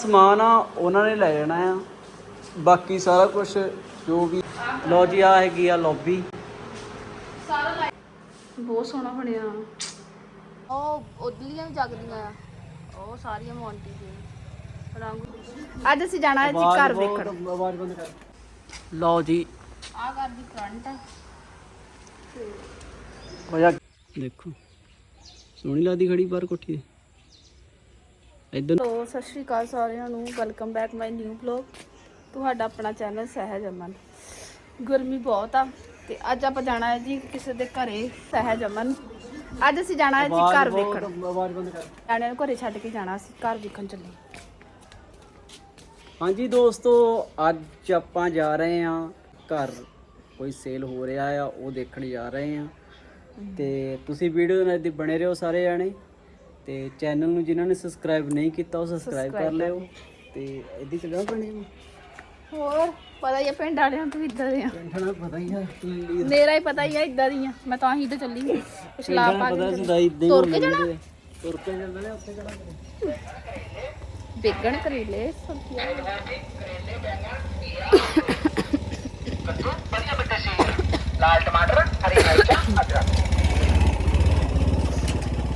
ਸਮਾਨ ਆ ਉਹਨਾਂ ਨੇ ਲੈ ਜਾਣਾ ਆ। ਬਾਕੀ ਸਾਰਾ ਕੁਝ ਜੋ ਵੀ ਲੋ ਜੀ ਆ ਹੈਗੀ ਆ ਲੌਬੀ ਬਹੁਤ ਸੋਹਣਾ ਬਣਿਆ। ਉਹ ਉਦਲੀਆਂ ਵੀ ਜਗਦੀਆਂ ਆ। ਉਹ ਸਾਰੀਆਂ ਮੌਂਟੀ ਦੀਆਂ। ਰੰਗ ਅੱਜ ਅਸੀਂ ਜਾਣਾ ਹੈ ਜੀ ਘਰ ਵੇਖਣ ਆਵਾਜ਼ ਬੰਦ ਕਰ। ਲਓ ਜੀ। ਆ ਘਰ ਦੀ ਫਰੰਟ ਆ। ਵਜਾ ਦੇਖੋ। ਸੋਹਣੀ ਲੱਗਦੀ ਖੜੀ ਬਾਹਰ ਕੋਠੀ। ਦੇ ਇੱਧਰ ਸੋ ਸਤਿ ਸ਼੍ਰੀ ਅਕਾਲ ਸਾਰਿਆਂ ਨੂੰ। Welcome back my new vlog ਤੁਹਾਡਾ ਆਪਣਾ ਚੈਨਲ ਸਹਿਜ ਅਮਨ। ਗਰਮੀ ਬਹੁਤ ਆ ਤੇ ਅੱਜ ਆਪਾਂ ਜਾਣਾ ਹੈ ਜੀ ਕਿਸੇ ਦੇ ਘਰੇ ਸਹਿਜ ਅਮਨ। ਅੱਜ ਅਸੀਂ ਜਾਣਾ ਹੈ ਜੀ ਘਰ ਵੇਖਣ। ਆਵਾਜ਼ ਬੰਦ ਕਰ। ਜਾਣਿਆਂ ਨੂੰ ਘਰੇ ਛੱਡ ਕੇ ਜਾਣਾ ਅਸੀਂ ਘਰ ਵੇਖਣ ਚੱਲੇ। ਹਾਂਜੀ ਦੋਸਤੋ ਅੱਜ ਆਪਾਂ ਜਾ ਰਹੇ ਹਾਂ। ਘਰ ਕੋਈ ਸੇਲ ਹੋ ਰਿਹਾ ਆ ਉਹ ਦੇਖਣ ਜਾ ਰਹੇ ਹਾਂ। ਤੇ ਤੁਸੀਂ ਵੀਡੀਓ ਨਾਲ ਦੀ ਬਣੇ ਰਹੋ ਸਾਰੇ ਜਾਣੇ। ਤੇ ਚੈਨਲ ਨੂੰ ਜਿਨ੍ਹਾਂ ਨੇ ਸਬਸਕ੍ਰਾਈਬ ਨਹੀਂ ਕੀਤਾ ਉਹ ਸਬਸਕ੍ਰਾਈਬ ਕਰ ਲਿਓ ਤੇ ਇੱਦੀ ਚੱਲਣਾ ਪੈਣੀ ਹੋਰ ਪਤਾ ਹੀ ਆ ਪਿੰਡ ਵਾਲਿਆਂ ਨੂੰ ਇਦਾਂ ਦੇ ਆ। ਪਿੰਡਾਂ ਪਤਾ ਹੀ ਆ ਮੇਰਾ ਹੀ ਪਤਾ ਹੀ ਆ ਇਦਾਂ ਦੀਆਂ ਮੈਂ ਤਾਂ ਹੀ ਤਾਂ ਚੱਲੀ ਪਿਛਲਾ ਪਾ ਪਤਾ ਕੇ ਸੀ ਦਾਈ ਦੇ ਤੁਰ ਕੇ ਜਾਣਾ? ਤੁਰ ਕੇ ਚੱਲਦੇ ਨੇ ਉੱਥੇ ਕਿਹੜਾ ਬੇਗਣ ਕਰੇਲੇ ਸਬਜ਼ੀਆਂ ਲਾਲ ਟਮਾਟਰ ਹਰੀ ਮਿਰਚ ਅਦਰਕ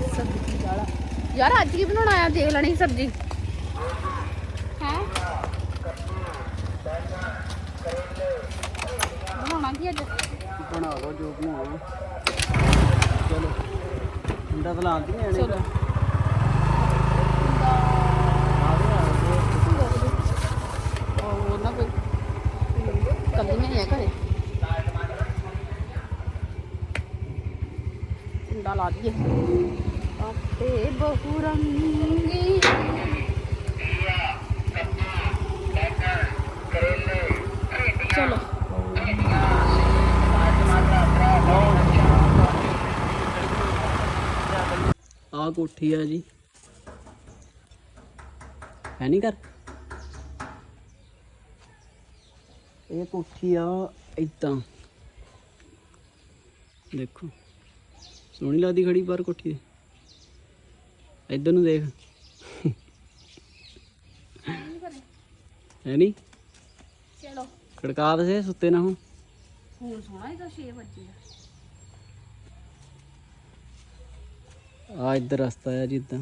ਸਬਜ਼ੀ ਵਾਲਾ ਯਾਰ ਅੱਜ ਕੀ ਬਣਾਉਣਾ ਆ? ਦੇਖ ਲੈਣੀ ਸਬਜ਼ੀ। ਹੈ? ਬਣਾਉਣਾ ਕੀ ਅੱਜ? ਬਣਾ ਲਓ ਜੋ ਬਣਾਉਣਾ ਚਲੋ ਮੁੰਡਾ ਤਾਂ ਲਾਉਂਦੀ ਨਹੀਂ ਆਣੇ ਚਲੋ। ਉਹ ਨਾ ਕੋਈ ਕੱਲੀ ਨਹੀਂ ਹੈ ਘਰੇ। ਕੁੰਡਾ ਲਾ ਦਈਏ। ਆਪੇ ਬਹੁ ਚਲੋ। ਆ ਕੋਠੀ ਆ ਜੀ। ਹੈ ਨਹੀਂ ਕਰ ਇਹ ਕੋਠੀ ਆ ਇਦਾਂ। ਦੇਖੋ। ਸੋਹਣੀ ਲੱਗਦੀ ਖੜੀ ਬਾਹਰ ਕੋਠੀ। ਦੇ ਇੱਧਰ ਨੂੰ ਦੇਖ। ਹੈ ਨਹੀਂ ਚਲੋ। ਖੜਕਾ ਦੇ ਸੁੱਤੇ ਨਾ ਹੁਣ ਹੁਣ ਸੋਹਣਾ ਇਹਦਾ 6 ਵਜੇ ਆ। ਆ ਇੱਧਰ ਰਸਤਾ ਆ ਜਿੱਦਾਂ।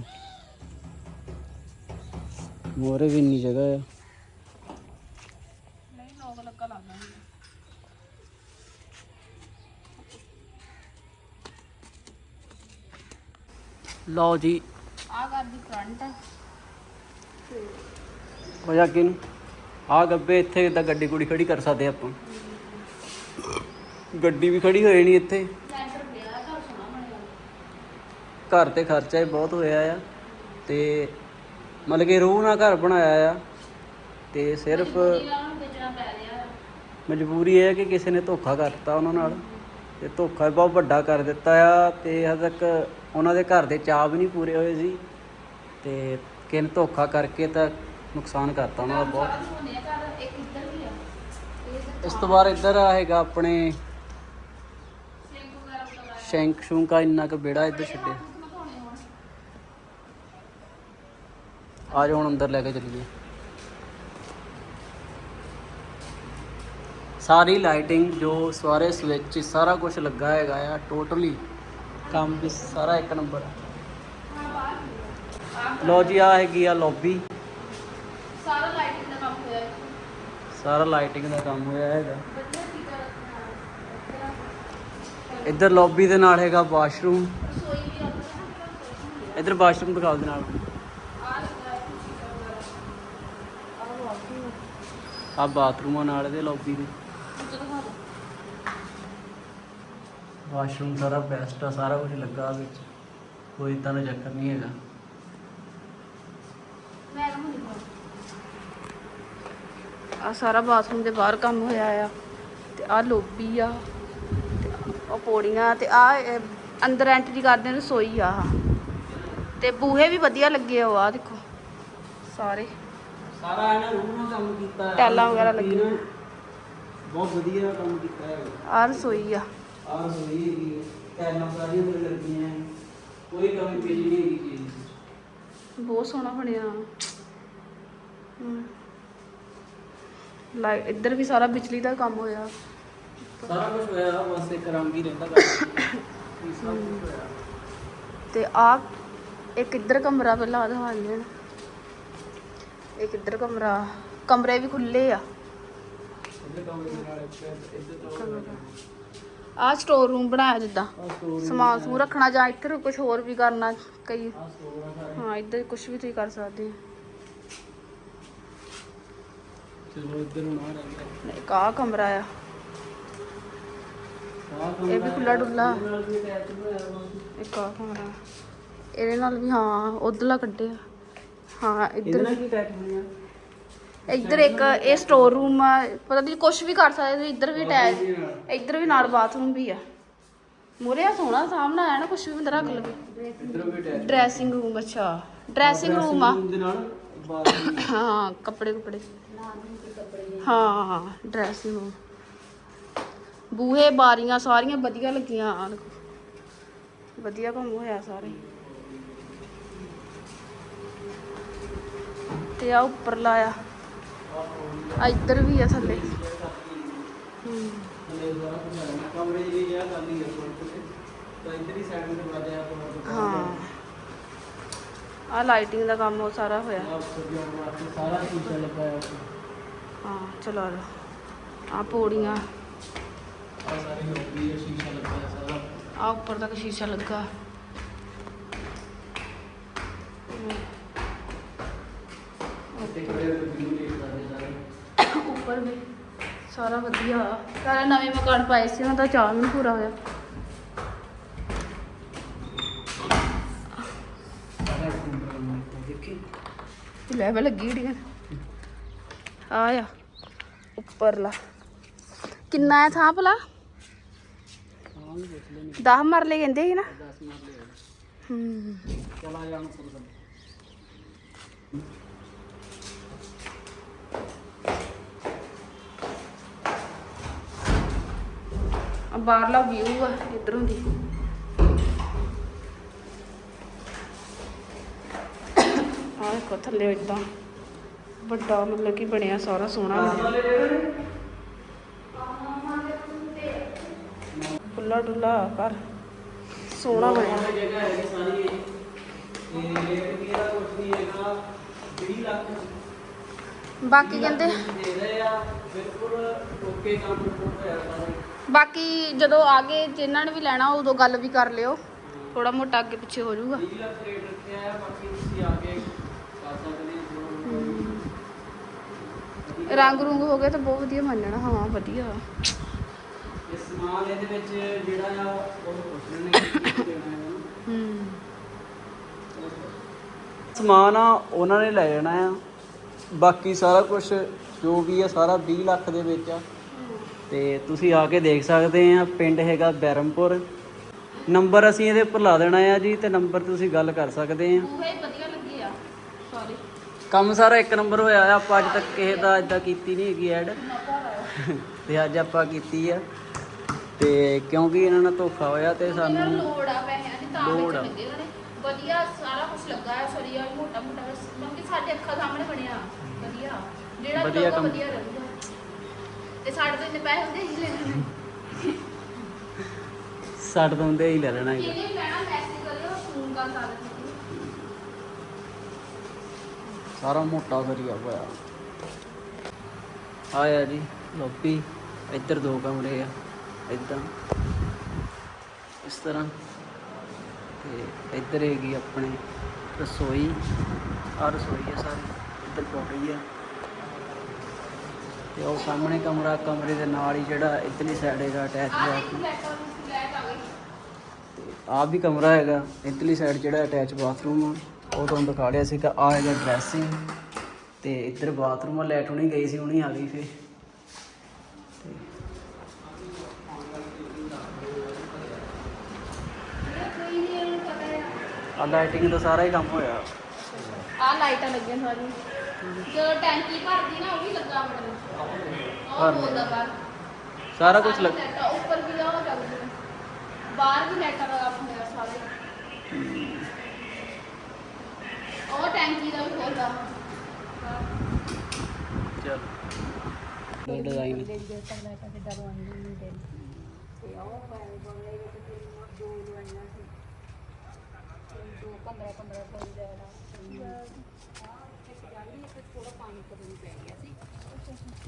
ਮੋਰੇ ਵੀ ਇੰਨੀ ਜਗ੍ਹਾ ਆ। ਨਹੀਂ ਲੋਕ ਲੱਗਾ ਲੱਗਦਾ ਲਓ ਜੀ ਆ ਘਰ ਦੀ ਫਰੰਟ ਆ ਹੋ ਜਾ ਅੱਗੇ ਨੂੰ। ਆ ਗੱਬੇ ਇੱਥੇ ਇਦਾਂ ਗੱਡੀ ਗੁੜੀ ਖੜੀ ਕਰ ਸਕਦੇ ਆਪਾਂ? ਗੱਡੀ ਵੀ ਖੜੀ ਹੋਈ ਨਹੀਂ ਇੱਥੇ। ਸੈਂਟਰ ਪਿਆ ਘਰ ਸੋਹਣਾ ਬਣਿਆ ਘਰ ਤੇ ਖਰਚਾ ਹੀ ਬਹੁਤ ਹੋਇਆ ਆ। ਤੇ ਮਤਲਬ ਕਿ ਰੂਹ ਨਾਲ ਘਰ ਬਣਾਇਆ ਆ। ਤੇ ਸਿਰਫ ਇਹਨਾਂ ਨੂੰ ਵੇਚਣਾ ਪੈ ਰਿਹਾ ਆ। ਮਜਬੂਰੀ ਇਹ ਹੈ ਕਿ ਕਿਸੇ ਨੇ ਧੋਖਾ ਕਰਤਾ ਉਹਨਾਂ ਨਾਲ। ਤੇ ਧੋਖਾ ਵੀ ਬਹੁਤ ਵੱਡਾ ਕਰ ਦਿੱਤਾ ਆ। ਤੇ ਹਜੇ ਤੱਕ ਉਹਨਾਂ ਦੇ ਘਰ ਦੇ ਚਾਅ ਵੀ ਨਹੀਂ ਪੂਰੇ ਹੋਏ ਸੀ ਤੇ ਕਿਸੇ ਨੇ ਧੋਖਾ ਕਰਕੇ ਤਾਂ ਨੁਕਸਾਨ ਕਰਤਾ ਉਹਨਾਂ ਦਾ ਬਹੁਤ। ਇਸ ਤੋਂ ਬਾਅਦ ਇੱਧਰ ਆ ਹੈਗਾ ਆਪਣੇ ਸਿੰਕ ਸ਼ੈਂਕ ਇੰਨਾ ਕੁ ਬੇੜਾ ਇੱਧਰ ਛੱਡਿਆ। ਆ ਜਾਓ ਹੁਣ ਅੰਦਰ ਲੈ ਕੇ ਚੱਲੀਏ। ਸਾਰੀ ਲਾਈਟਿੰਗ ਜੋ ਸਾਰੇ ਸਵਿਚ ਸਾਰਾ ਕੁਝ ਲੱਗਾ ਹੈਗਾ ਆ ਟੋਟਲੀ। ਕੰਮ ਵੀ ਸਾਰਾ ਇੱਕ ਨੰਬਰ। ਲੋ ਜੀ ਆ ਹੈਗੀ ਆ ਲੌਬੀ ਸਾਰਾ ਲਾਈਟਿੰਗ ਦਾ ਕੰਮ ਹੋਇਆ। ਸਾਰਾ ਲਾਈਟਿੰਗ ਦਾ ਕੰਮ ਹੋਇਆ ਹੈਗਾ। ਇੱਧਰ ਲੌਬੀ ਦੇ ਨਾਲ ਹੈਗਾ ਵਾਸ਼ਰੂਮ ਇੱਧਰ ਵਾਸ਼ਰੂਮ ਦਿਖਾਓ ਦੇ ਨਾਲ। ਆ। ਬਾਥਰੂਮਾਂ ਨਾਲ ਇਹਦੇ ਲੌਬੀ ਦੇ। ਵਾਸ਼ਰੂਮ ਸਾਰਾ ਬੈਸਟ ਆ ਸਾਰਾ ਕੁਝ ਲੱਗਾ ਵਿੱਚ। ਕੋਈ ਇਦਾਂ ਦਾ ਚੱਕਰ ਨਹੀਂ ਹੈਗਾ। ਮੈਂ ਨੂੰ ਨਹੀਂ ਆ ਸਾਰਾ ਬਾਥਰੂਮ ਦੇ ਬਾਹਰ ਕੰਮ ਹੋਇਆ ਆ ਤੇ ਆ ਲੋਬੀ ਆ ਤੇ ਉਹ ਪੌੜੀਆਂ ਤੇ ਆ ਅੰਦਰ ਐਂਟਰੀ ਕਰਦੇ ਨੇ ਰਸੋਈ ਆ। ਤੇ ਬੂਹੇ ਵੀ ਵਧੀਆ ਲੱਗੇ ਹੋ ਆ ਦੇਖੋ। ਸਾਰੇ। ਸਾਰਾ ਇਹਨਾਂ ਰੂਮ ਨਾਲ ਕੰਮ ਕੀਤਾ ਹੈ ਟੈਲਾਂ ਵਗੈਰਾ ਲੱਗੀਆਂ। ਬਹੁਤ ਵਧੀਆ ਕੰਮ ਕੀਤਾ ਹੈ ਆ ਰਸੋਈ ਆ। ਆਹ ਰਸੋਈ ਹੈਗੀ ਟੈਲਾਂ ਸਾਰੀਆਂ ਤੇ ਲੱਗੀਆਂ ਹੈ। ਕੋਈ ਕਮੀ ਪੇਸ਼ੀ ਨਹੀਂ ਹੈਗੀ ਚੀਜ਼ ਦੀ। ਬਹੁਤ ਸੋਹਣਾ ਬਣਿਆ। ਲਾਈਟ ਇੱਧਰ ਵੀ ਸਾਰਾ ਬਿਜਲੀ ਦਾ ਕੰਮ ਹੋਇਆ। ਸਾਰਾ ਕੁਝ ਹੋਇਆ ਬਸ ਇੱਕ ਰੰਗ ਹੀ ਰਹਿੰਦਾ ਕਰ ਤੇ ਆ ਇੱਕ ਇੱਧਰ ਕਮਰਾ ਪਹਿਲਾਂ ਦਿਖਾ ਨੇ ਇੱਕ ਇੱਧਰ ਕਮਰਾ ਕਮਰੇ ਵੀ ਖੁੱਲੇ ਆ। ਆ ਸਟੋਰ ਰੂਮ ਬਣਾਇਆ ਜਿੱਦਾਂ। ਸਮਾਨ ਸਮੂਨ ਰੱਖਣਾ ਜਾਂ ਇੱਧਰ ਕੁਝ ਹੋਰ ਵੀ ਕਰਨਾ ਕਈ। ਹਾਂ ਇੱਧਰ ਕੁਝ ਵੀ ਤੁਸੀਂ ਕਰ ਸਕਦੇ ਹੋ। ਚਲੋ ਇੱਧਰ ਹੁਣ ਆ ਰਹਿ ਗਿਆ। ਇੱਕ ਆ ਕਮਰਾ ਆ। ਇਹ ਵੀ ਖੁੱਲਾ ਡੁੱਲਾ ਇੱਕ ਆ ਕਮਰਾ। ਇਹਦੇ ਨਾਲ ਵੀ ਹਾਂ ਉਧਰਲਾ ਕੱਢਿਆ। ਹਾਂ ਇੱਧਰ ਨਾਲ ਕੀ ਅਟੈਚ ਹੋਇਆ? ਇੱਧਰ ਇੱਕ ਇਹ ਸਟੋਰ ਰੂਮ ਆ ਪਤਾ ਨਹੀਂ ਕੁਝ ਵੀ ਕਰ ਸਕਦੇ ਤੁਸੀਂ ਇੱਧਰ ਵੀ ਅਟੈਚ ਇੱਧਰ ਵੀ ਨਾਲ ਬਾਥਰੂਮ ਵੀ ਆ। ਮੂਰੇ ਆ ਸੋਹਣਾ ਸਾਹਮਣੇ ਆਇਆ ਨਾ ਕੁਝ ਵੀ ਅੰਦਰ ਰੱਖ ਲਵੇ। ਇੱਧਰ ਵੀ ਅਟੈਚ ਡਰੈਸਿੰਗ ਰੂਮ ਅੱਛਾ। ਡਰੈਸਿੰਗ ਰੂਮ ਆ। ਦੇ ਨਾਲ ਬਾਥਰੂਮ ਹਾਂ ਕੱਪੜੇ ਕੁਪੜੇ। ਹਾਂ ਹਾਂ ਡਰੈਸਿੰਗ ਰੂਮ ਬੂਹੇ ਬਾਰੀਆਂ ਸਾਰੀਆਂ ਵਧੀਆ ਲੱਗੀਆਂ ਦੇਖੋ। ਵਧੀਆ ਕੰਮ ਹੋਇਆ ਸਾਰੇ। ਤੇ ਆ ਉੱਪਰ ਲਾਇਆ। ਆ ਇੱਧਰ ਵੀ ਆ ਥੱਲੇ ਹੂੰ ਕਮਰੇ ਦੀ ਜਗ੍ਹਾ ਖਾਲੀ ਹੈ ਤਾਂ ਇੱਧਰ ਹੀ ਸਾਈਡ ਤੇ ਬਾਜਾ ਆ ਹਾਂ ਆ ਲਾਈਟਿੰਗ ਦਾ ਕੰਮ ਉਹ ਸਾਰਾ ਹੋਇਆ ਸਾਰਾ ਸ਼ੀਸ਼ਾ ਲੱਗਾ ਹੈ ਹਾਂ ਚਲੋ ਆ ਆ ਪੌੜੀਆਂ ਆ ਸਾਰੀ ਲੋਕੀ ਹੈ ਸ਼ੀਸ਼ਾ ਲੱਗਾ ਹੈ ਸਾਰਾ ਆ ਉੱਪਰ ਤੱਕ ਸ਼ੀਸ਼ਾ ਲੱਗਾ ਤੇ ਕਮਰੇ ਦੇ ਬਿਲਕੁਲ ਹੀ ਸਾਰੇ ਸਾਰੇ ਉੱਪਰ ਵੀ। ਸਾਰਾ ਵਧੀਆ। ਸਾਰਾ ਨਵੇਂ ਮਕਾਨ ਪਾਏ ਸੀ ਉਹਨਾਂ ਦਾ ਚਾਹ ਵੀ ਪੂਰਾ ਹੋਇਆ। ਦੇਖੀ ਲੈਵਲ ਲੱਗੀ ਢੀਆਂ ਆ ਆ ਉੱਪਰਲਾ। ਕਿੰਨਾ ਹੈ ਥਾਂ ਭਲਾ? ਹਾਂ ਵੀ ਦੇਖ ਲੈਣੀ 10 ਮਰਲੇ ਕਹਿੰਦੇ ਸੀ ਨਾ। 10 ਮਾਰ ਲਿਆ ਹੂੰ। ਚਲਾ ਜਾਣ ਆ ਬਾਹਰਲਾ ਵਿਊ ਆ, ਇਧਰੋਂ ਦੀ। ਆ ਦੇਖੋ ਥੱਲੇ ਇਦਾਂ ਵੱਡਾ ਮਤਲਬ ਕਿ ਬਣਿਆ ਸਾਰਾ ਸੋਹਣਾ। ਬਣਿਆ ਖੁੱਲਾ ਡੁੱਲਾ ਘਰ, ਸੋਹਣਾ ਬਣਿਆ। ਜਗ੍ਹਾ ਹੈ ਸਾਰੀ ਇਹ ਰੇਟ ਵੀ ਇਹਦਾ ਕੁਝ ਨਹੀਂ ਹੈਗਾ 20 ਲੱਖ। ਬਾਕੀ ਕਹਿੰਦੇ ਬਾਕੀ ਜਦੋਂ ਆ ਗਏ ਓਕੇ ਜਿਨ੍ਹਾਂ ਨੇ ਵੀ ਲੈਣਾ ਉਦੋਂ ਗੱਲ ਵੀ ਕਰ ਲਿਓ। ਥੋੜਾ ਮੋਟਾ ਅੱਗੇ ਪਿੱਛੇ ਹੋ ਜਾਊਗਾ। ਰੰਗ ਰੁੰਗ ਹੋ ਗਿਆ ਤਾਂ ਬਹੁਤ ਵਧੀਆ ਮੰਨਣਾ। ਹਾਂ, ਵਧੀਆ। ਇਹ ਸਮਾਨ ਇਹਦੇ ਵਿੱਚ ਜਿਹੜਾ ਆ ਉਹ ਪੁੱਛ ਲੈਣੇ ਹੂੰ। ਸਮਾਨ ਆ ਉਹਨਾਂ ਨੇ ਲੈ ਜਾਣਾ ਆ। ਬਾਕੀ ਸਾਰਾ ਕੁਝ ਜੋ ਵੀ ਆ ਸਾਰਾ 20 ਲੱਖ ਦੇ ਵਿੱਚ ਆ। ਤੇ ਤੁਸੀਂ ਆ ਕੇ ਦੇਖ ਸਕਦੇ ਆ ਪਿੰਡ ਹੈਗਾ ਬੈਰਮਪੁਰ। ਨੰਬਰ ਅਸੀਂ ਇਹਦੇ ਉੱਪਰ ਲਾ ਦੇਣਾ ਆ ਜੀ ਤੇ ਨੰਬਰ ਤੁਸੀਂ ਗੱਲ ਕਰ ਸਕਦੇ ਆ। ਉਹ ਵਧੀਆ ਲੱਗੀ ਆ। ਸੌਰੀ ਕੰਮ ਸਾਰਾ ਇੱਕ ਨੰਬਰ ਹੋਇਆ ਆ ਆਪਾਂ ਅੱਜ ਤੱਕ ਕਿਸੇ ਦਾ ਇਦਾਂ ਕੀਤੀ ਨਹੀਂ ਹੈਗੀ ਐਡ। ਤੇ ਅੱਜ ਆਪਾਂ ਕੀਤੀ ਆ। ਤੇ ਕਿਉਂਕਿ ਇਹਨਾਂ ਨਾਲ ਧੋਖਾ ਹੋਇਆ ਤੇ ਸਾਨੂੰ ਲੋੜ ਆ ਪੈਸਿਆਂ ਦੀ ਤਾਂ ਲੋੜ ਵਿੱਚ ਆ। ਲੱਗੇ ਉਹਨਾਂ ਨੇ। ਵਧੀਆ ਸਾਰਾ ਕੁਝ ਲੱਗਾ ਹੈ ਸਰੀਆ ਮੋਟਾ ਮੋਟਾ ਬਸ ਮਤਲਬ ਕਿ ਸਾਡੇ ਅੱਖਾਂ ਸਾਹਮਣੇ ਬਣਿਆ। ਜਿਹੜਾ ਵਧੀਆ ਕੰਮ। ਵਧੀਆ ਰਹੂਗਾ ਤੇ ਸਾਡੇ ਤੋਂ ਇੰਨੇ ਪੈਸੇ ਹੁੰਦੇ ਹੀ ਲੈਣੇ। ਸੱਟ ਦੰਦੇ ਹੀ ਲੈ ਲੈਣਾ ਹੈਗਾ ਕਿਹਨੇ ਲੈਣਾ ਮੈਸੇਜ ਕਰਿਓ ਫੋਨ ਕਰ ਸਕਦੇ ਸਾਰਾ ਮੋਟਾ ਸਰੀਆ ਹੋਇਆ। ਆਇਆ ਜੀ ਲੋਬੀ ਇੱਧਰ ਦੋ ਕਮਰੇ ਆ ਇੱਦਾਂ ਇਸ ਤਰ੍ਹਾਂ। ਤੇ ਇੱਧਰ ਹੈਗੀ ਆਪਣੇ ਰਸੋਈ। ਆ ਰਸੋਈ ਹੈ ਸਾਰੀ ਇੱਧਰ ਪੌੜੀ ਆ। ਤੇ ਉਹ ਸਾਹਮਣੇ ਕਮਰਾ ਕਮਰੇ ਦੇ ਨਾਲ ਹੀ ਜਿਹੜਾ ਇੱਧਰਲੀ ਸਾਈਡ ਹੈਗਾ ਅਟੈਚ ਬਾਥਰੂਮ ਆ ਵੀ ਕਮਰਾ ਹੈਗਾ ਇੱਧਰਲੀ ਸਾਈਡ ਜਿਹੜਾ ਅਟੈਚ ਬਾਥਰੂਮ ਆ। ਉਹ ਤੁਹਾਨੂੰ ਦਿਖਾ ਰਿਹਾ ਸੀਗਾ ਆ ਹੈਗਾ ਡਰੈਸਿੰਗ ਤੇ ਇੱਧਰ ਬਾਥਰੂਮ ਆ ਲੈਟ ਹੁਣੀ ਗਈ ਸੀ ਹੁਣੀ ਆ ਗਈ ਫੇ ਆ ਲਾਈਟਿੰਗ ਦਾ ਸਾਰਾ ਹੀ ਕੰਮ ਹੋਇਆ। ਆ ਲਾਈਟਾਂ ਲੱਗੀਆਂ ਸਾਰੀਆਂ। ਜਦੋਂ ਟੈਂਕੀ ਭਰਦੀ ਨਾ ਉਹ ਵੀ ਲੱਗਾ ਮਤਲਬ ਉਹ ਭਰਨੀ। ਬੋਲਦਾ ਬਾਹਰ। ਸਾਰਾ ਕੁਝ ਲੱਗ ਲਾਈਟਾਂ ਉੱਪਰ ਵੀ ਆ ਉਹ ਲੱਗਦੀਆਂ ਬਾਹਰ ਵੀ ਲਾਈਟਾਂ ਲਗਾ ਹੁੰਦੇ ਆ ਸਾਰੇ। ਉਹ ਟੈਂਕੀ ਦਾ ਵੀ ਖੋਲਦਾ ਚਲੋ। ਇਹ ਡਿਜ਼ਾਈਨ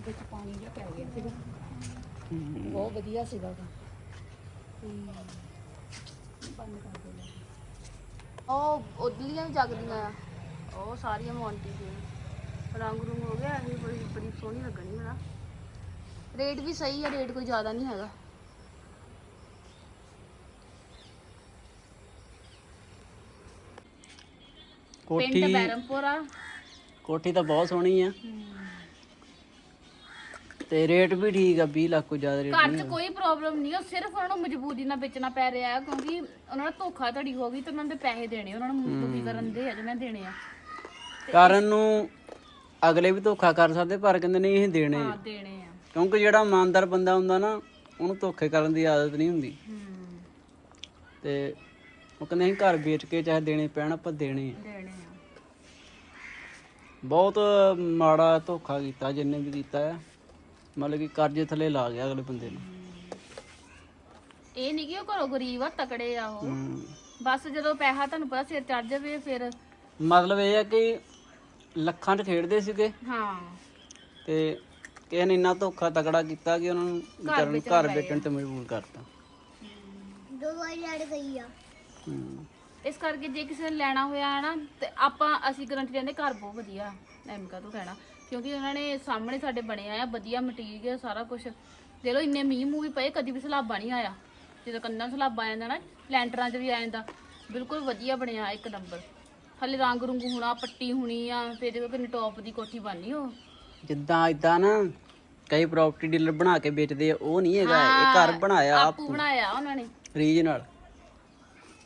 ਵਿੱਚ ਪਾਣੀ ਜਿਹਾ ਪੈ ਗਿਆ ਸੀਗਾ ਬਹੁਤ ਵਧੀਆ ਸੀਗਾ ਉਹਦਾ ਉਹ ਉਦਲੀਆਂ ਵੀ ਜਗਦੀਆਂ ਆ ਉਹ ਸਾਰੀਆਂ ਮੌਂਟੀ ਦੀਆਂ ਰੰਗ ਰੂੰਗ ਹੋ ਗਿਆ ਇਹ ਬੜੀ ਬੜੀ ਸੋਹਣੀ ਲੱਗਣੀ ਹੈ ਨਾ ਰੇਟ ਵੀ ਸਹੀ ਹੈ ਰੇਟ ਕੋਈ ਜ਼ਿਆਦਾ ਨਹੀਂ ਹੈਗਾ ਪਿੰਡ ਕੋਠੀ ਬੈਰਮਪੁਰ ਆ ਕੋਠੀ ਤਾਂ ਬਹੁਤ ਸੋਹਣੀ ਆ। ਤੇ ਰੇਟ ਵੀ ਠੀਕ ਆ 20 ਲੱਖ ਤੋਂ ਜ਼ਿਆਦਾ ਰੇਟ ਘਰ 'ਚ ਕੋਈ ਪ੍ਰੋਬਲਮ ਨਹੀਂ ਉਹ ਸਿਰਫ ਉਹਨਾਂ ਨੂੰ ਮਜਬੂਰੀ ਨਾਲ ਵੇਚਣਾ ਪੈ ਰਿਹਾ ਹੈ ਕਿਉਂਕਿ ਉਹਨਾਂ ਨਾਲ ਧੋਖਾਧੜੀ ਹੋ ਗਈ ਤੇ ਉਹਨਾਂ ਦੇ ਪੈਸੇ ਦੇਣੇ ਉਹਨਾਂ ਨੂੰ ਮੂੰਹ ਕਰਨ ਦੇ ਆ ਜਿਵੇਂ ਦੇਣੇ ਆ। ਕਾਰਨ ਨੂੰ ਅਗਲੇ ਵੀ ਧੋਖਾ ਕਰ ਸਕਦੇ ਪਰ ਕਹਿੰਦੇ ਨਹੀਂ ਇਹ ਦੇਣੇ ਆ। ਹਾਂ ਦੇਣੇ ਆ। ਕਿਉਂਕਿ ਜਿਹੜਾ ਇਮਾਨਦਾਰ ਬੰਦਾ ਹੁੰਦਾ ਨਾ ਉਹਨੂੰ ਧੋਖੇ ਕਰਨ ਦੀ ਆਦਤ ਨਹੀਂ ਹੁੰਦੀ। ਹੂੰ। ਤੇ ਉਹ ਕਹਿੰਦੇ ਅਸੀਂ ਘਰ ਵੇਚ ਕੇ ਚਾਹੇ ਦੇਣੇ ਪੈਣ ਆਪਾਂ ਦੇਣੇ ਆ। ਦੇਣੇ ਆ। ਬਹੁਤ ਮਾੜਾ ਧੋਖਾ ਕੀਤਾ ਜਿੰਨੇ ਵੀ ਕੀਤਾ ਆ ਮਤਲਬ ਕਿ ਕਰਜ਼ੇ ਥੱਲੇ ਲਾ ਗਿਆ ਅਗਲੇ ਬੰਦੇ ਨੂੰ। ਇਹ ਨਹੀਂ ਕਿ ਉਹ ਘਰੋਂ ਗਰੀਬ ਆ ਤਕੜੇ ਆ ਉਹ। ਹਮ। ਬਸ ਜਦੋਂ ਪੈਸਾ ਤੁਹਾਨੂੰ ਪਤਾ ਸਿਰ ਚੜ ਜਾਵੇ ਫਿਰ ਮਤਲਬ ਇਹ ਹੈ ਕਿ ਲੱਖਾਂ 'ਚ ਖੇਡਦੇ ਸੀਗੇ। ਹਾਂ। ਤੇ ਕਿਸੇ ਨੇ ਇੰਨਾ ਧੋਖਾ ਤਕੜਾ ਕੀਤਾ ਕਿ ਉਹਨਾਂ ਨੂੰ ਵਿਚਾਰਿਆਂ ਨੂੰ ਘਰ ਵੇਚਣ ਤੇ ਮਜਬੂਰ ਕਰਤਾ। ਹਮ। ਇਸ ਕਰਕੇ ਜੇ ਕਿਸੇ ਨੇ ਲੈਣਾ ਹੋਇਆ ਨਾ ਤੇ ਆਪਾਂ ਅਸੀਂ ਗਰੰਟੀ ਦਿੰਦੇ ਘਰ ਬਹੁਤ ਵਧੀਆ ਐਮਕਾ ਤੋਂ ਕਹਿਣਾ। ਕਿਉਂਕਿ ਉਹਨਾਂ ਨੇ ਸਾਹਮਣੇ ਸਾਡੇ ਬਣਿਆ ਆ ਵਧੀਆ ਮਟੀਰੀਅਲ ਸਾਰਾ ਕੁਝ ਦੇ ਲੋ ਇੰਨੇ ਮੀਂਹ ਮੂੰਹ ਵੀ ਪਏ ਕਦੀ ਵੀ ਸਲਾਬਾ ਨਹੀਂ ਆਇਆ। ਜਦੋਂ ਕੰਨਾਂ ਸਲਾਬਾ ਆ ਜਾਂਦਾ ਨਾ ਲੈਂਟਰਾਂ 'ਚ ਵੀ ਆ ਜਾਂਦਾ। ਬਿਲਕੁਲ ਵਧੀਆ ਬਣਿਆ ਇੱਕ ਨੰਬਰ ਹਲੇ ਰੰਗ ਰੁੰਗ ਹੋਣਾ ਪੱਟੀ ਹੋਣੀ ਆ ਫਿਰ ਦੇਖੋ ਕਿੰਨੀ ਟੌਪ ਦੀ ਕੋਠੀ ਬਣਨੀ ਉਹ। ਜਿੱਦਾਂ ਇਦਾਂ ਨਾ ਕਈ ਪ੍ਰਾਪਰਟੀ ਡੀਲਰ ਬਣਾ ਕੇ ਵੇਚਦੇ ਆ ਉਹ ਨਹੀਂ ਹੈਗਾ ਇਹ ਘਰ ਬਣਾਇਆ ਆਪ ਆਪੂ। ਬਣਾਇਆ ਉਹਨਾਂ ਨੇ। ਰੀਜਨਲ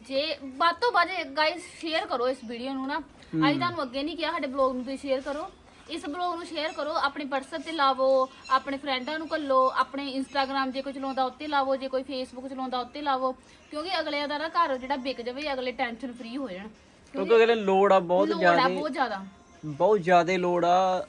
ਜੇ ਵੱਧ ਤੋਂ ਵੱਧ ਗਾਇਸ ਸ਼ੇਅਰ ਕਰੋ ਇਸ ਵੀਡੀਓ ਨੂੰ ਨਾ। ਅਸੀਂ ਤੁਹਾਨੂੰ ਅੱਗੇ ਨਹੀਂ ਕਿਹਾ ਸਾਡੇ ਬਲੌਗ ਨੂੰ ਤੁਸੀਂ ਸ਼ੇਅਰ ਕਰੋ। ਇਸ ਬਲੌਗ ਨੂੰ ਸ਼ੇਅਰ ਕਰੋ ਆਪਣੇ WhatsApp ਤੇ ਲਾਵੋ ਆਪਣੇ ਫਰੈਂਡਾਂ ਨੂੰ ਕੱਲੋ ਆਪਣੇ Instagram ਜੇ ਕੋਈ ਚਲਾਉਂਦਾ ਉੱਤੇ ਲਾਵੋ ਜੇ ਕੋਈ Facebook ਚਲਾਉਂਦਾ ਉੱਤੇ ਲਾਵੋ। ਕਿਉਂਕਿ ਅਗਲਿਆਂ ਦਾ ਨਾ ਘਰ ਜਿਹੜਾ ਵਿਕ ਜਾਵੇ ਅਗਲੇ ਟੈਨਸ਼ਨ ਫ੍ਰੀ ਹੋ ਜਾਣ। ਕਿਉਂਕਿ ਅਗਲੇ ਲੋੜ ਆ ਬਹੁਤ ਲੋੜ ਜ਼ਿਆਦਾ। ਆ ਬਹੁਤ ਜ਼ਿਆਦਾ। ਬਹੁਤ ਜ਼ਿਆਦਾ ਲੋੜ ਆ।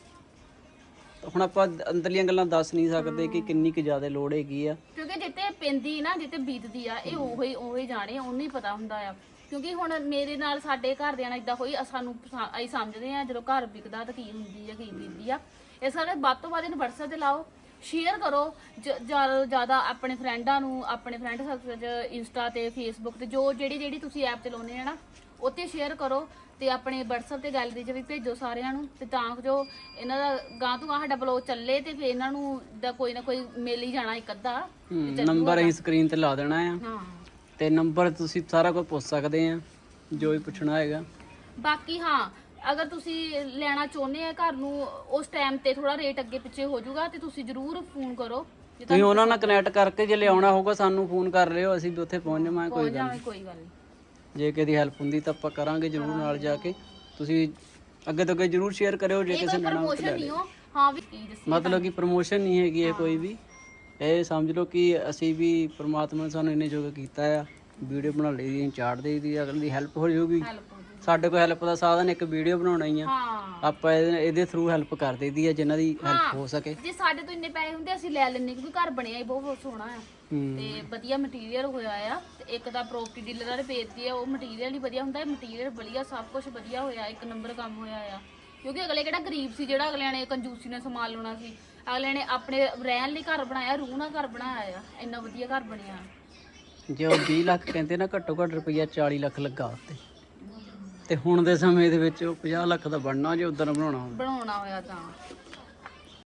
ਹੁਣ ਆਪਾਂ ਅੰਦਰਲੀਆਂ ਗੱਲਾਂ ਦੱਸ ਨਹੀਂ ਸਕਦੇ ਕਿ ਕਿੰਨੀ ਕੁ ਜ਼ਿਆਦਾ ਲੋੜ ਹੈਗੀ ਆ। ਕਿਉਂਕਿ ਜਿੱਤੇ ਪੈਂਦੀ ਨਾ ਜਿੱਤੇ ਬੀਤਦੀ ਆ ਇਹ ਉਹੀ ਉਹੀ ਜਾਣੇ ਉਹਨੂੰ ਹੀ ਪਤਾ ਹੁੰਦਾ ਆ। ਕਿਉਂਕਿ ਹੁਣ ਮੇਰੇ ਨਾਲ ਸਾਡੇ ਘਰਦਿਆਂ ਨਾਲ ਇਦਾਂ ਹੋਈ ਅ- ਸਾਨੂੰ ਪਸਾ- ਅਸੀਂ ਸਮਝਦੇ ਆ ਜਦੋਂ ਘਰ ਵਿਕਦਾ ਤਾਂ ਕੀ ਹੁੰਦੀ ਆ ਕੀ ਬੀਤਦੀ ਆ। ਇਸ ਕਰਕੇ ਵੱਧ ਤੋਂ ਵੱਧ ਇਹਨੂੰ WhatsApp ਤੇ ਲਾਓ ਸ਼ੇਅਰ ਕਰੋ ਜ਼ਿਆਦਾ ਜ਼ਿਆਦਾ ਆਪਣੇ ਫਰੈਂਡਾਂ ਨੂੰ ਆਪਣੇ ਫਰੈਂਡ ਸਰਕਲ 'ਚ ਇੰਸਟਾ ਤੇ ਫੇਸਬੁੱਕ ਤੇ ਜੋ ਜਿਹੜੀ ਜਿਹੜੀ ਤੁਸੀਂ ਐਪ ਚਲਾਉਂਦੇ ਆ ਨਾ ਉੱਤੇ ਸ਼ੇਅਰ ਕਰੋ। ਤੇ ਆਪਣੇ WhatsApp ਤੇ ਗੈਲਰੀ 'ਚ ਵੀ ਭੇਜੋ ਸਾਰਿਆਂ ਨੂੰ ਤੇ ਤਾਂ ਜੋ ਇਹਨਾਂ ਦਾ ਗਾਂ ਤੋਂ ਗਾਂ ਸਾਡਾ ਬਲੌਗ ਚੱਲੇ ਤੇ ਫਿਰ ਇਹਨਾਂ ਨੂੰ ਦਾ ਕੋਈ ਨਾ ਕੋਈ ਮਿਲ ਹੀ ਜਾਣਾ ਇੱਕ ਅੱਧਾ। ਨੰਬਰ ਅਸੀਂ ਸਕਰੀਨ ਤੇ ਲਾ ਦੇਣਾ ਆ। ਹਾਂ। ਤੇ ਨੰਬਰ ਤੁਸੀਂ ਸਾਰਾ ਕੁਝ ਪੁੱਛ ਸਕਦੇ ਆ ਜੋ ਵੀ ਪੁੱਛਣਾ ਹੈਗਾ। ਬਾਕੀ ਹਾਂ ਅਗਰ ਤੁਸੀਂ ਲੈਣਾ ਚਾਹੁੰਦੇ ਆ ਘਰ ਨੂੰ ਉਸ ਟਾਈਮ ਤੇ ਥੋੜਾ ਰੇਟ ਅੱਗੇ ਪਿੱਛੇ ਹੋ ਜਾਊਗਾ ਤੇ ਤੁਸੀਂ ਜਰੂਰ ਫੋਨ ਕਰੋ। ਜੇ ਤੁਸੀਂ ਉਹਨਾਂ ਨਾਲ ਕਨੈਕਟ ਕਰਕੇ ਜੇ ਲਿਆਉਣਾ ਹੋਊਗਾ ਸਾਨੂੰ ਫੋਨ ਕਰ ਲਿਓ ਅਸੀਂ ਵੀ ਉੱਥੇ ਪਹੁੰਚ ਜਾਵਾਂਗੇ ਕੋਈ ਹੋ ਜਾਵੇ ਕੋਈ ਗੱਲ ਨਹੀਂ ਜੇ ਕਿਸੇ ਦੀ ਹੈਲਪ ਹੁੰਦੀ ਤਾਂ ਆਪਾਂ ਕਰਾਂਗੇ ਜ਼ਰੂਰ ਨਾਲ ਜਾ ਕੇ। ਤੁਸੀਂ ਅੱਗੇ ਤੋਂ ਅੱਗੇ ਜ਼ਰੂਰ ਸ਼ੇਅਰ ਕਰਿਓ ਜੇ ਕਿਸੇ ਕੋਈ ਨੇ ਪ੍ਰਮੋਸ਼ਨ ਨਹੀਂ ਹੋ। ਹਾਂ ਵੀ ਕੀ ਦੱਸੀ ਮਤਲਬ ਕਿ ਪ੍ਰਮੋਸ਼ਨ ਨਹੀਂ ਹੈਗੀ ਇਹ ਕੋਈ ਵੀ। ਇਹ ਸਮਝ ਲਓ ਕਿ ਅਸੀਂ ਵੀ ਪ੍ਰਮਾਤਮਾ ਨੇ ਸਾਨੂੰ ਇੰਨੇ ਯੋਗ ਕੀਤਾ ਆ। ਵੀਡੀਓ ਬਣਾ ਲਈ ਦੀ ਚਾੜ ਦੇ ਦੀ ਅਗਲੇ ਦੀ ਹੈਲਪ ਹੋ ਜਾਊਗੀ। ਹੈਲਪ। ਸਾਡੇ ਕੋਲ ਹੈਲਪ ਦਾ ਸਾਧਨ ਇੱਕ ਵੀਡੀਓ ਬਣਾਉਣਾ ਹੀ ਆ। ਹਾਂ। ਆਪਾਂ ਇਹਦੇ ਇਹਦੇ ਥਰੂ ਹੈਲਪ ਕਰ ਦੇਈਦੀ ਆ ਜਿਨ੍ਹਾਂ ਦੀ ਹੈਲਪ ਹੋ ਸਕੇ। ਜੇ ਸਾਡੇ ਤੋਂ ਇੰਨੇ ਪੈਸੇ ਹੁੰਦੇ ਅਸੀਂ ਲੈ ਲੈਂਦੇ ਕਿਉਂਕਿ ਘਰ ਬਣਿਆ ਹੀ ਬਹੁਤ ਬਹੁਤ ਸੋਹਣਾ ਆ। ਹੂੰ। ਤੇ ਵਧੀਆ ਮਟੀਰੀਅਲ ਹੋਇਆ ਆ। ਤੇ ਇੱਕ ਤਾਂ ਪ੍ਰੋਪਰਟੀ ਡੀਲਰਾਂ ਦੇ ਵੇਚਦੀ ਆ ਉਹ ਮਟੀਰੀਅਲ ਹੀ ਵਧੀਆ ਹੁੰਦਾ ਹੈ ਮਟੀਰੀਅਲ ਵਧੀਆ ਸਭ ਕੁਝ ਵਧੀਆ ਹੋਇਆ ਇੱਕ ਨੰਬਰ ਕੰਮ ਹੋਇਆ ਆ। ਕਿਉਂਕਿ ਅਗਲੇ ਕਿਹੜਾ ਗਰੀਬ ਸੀ ਜਿਹੜਾ ਅਗਲਿਆਂ ਨੇ ਕੰਜੂਸੀ ਨਾਲ ਸਮਾਨ ਲਾਉਣਾ ਸੀ। ਅਗਲਿਆਂ ਨੇ ਆਪਣੇ ਰਹਿਣ ਲਈ ਘਰ ਬਣਾਇਆ ਰੂਹ ਨਾਲ ਘਰ ਬਣਾਇਆ ਆ ਇੰਨਾ ਵਧੀਆ ਘਰ ਬਣਿਆ। ਜੇ ਉਹ 20 ਲੱਖ ਕਹਿੰਦੇ ਨਾ ਘੱਟੋ ਘੱਟ ਰੁਪਈਆ 40 ਲੱਖ ਲੱਗਾ ਉੱਤੇ। ਤੇ ਹੁਣ ਦੇ ਸਮੇਂ ਦੇ ਵਿੱਚ ਉਹ 50 ਲੱਖ ਦਾ ਬਣਨਾ ਜੇ ਉਦੋਂ ਬਣਾਉਣਾ ਹੋਵੇ। ਬਣਾਉਣਾ ਹੋਇਆ ਤਾਂ।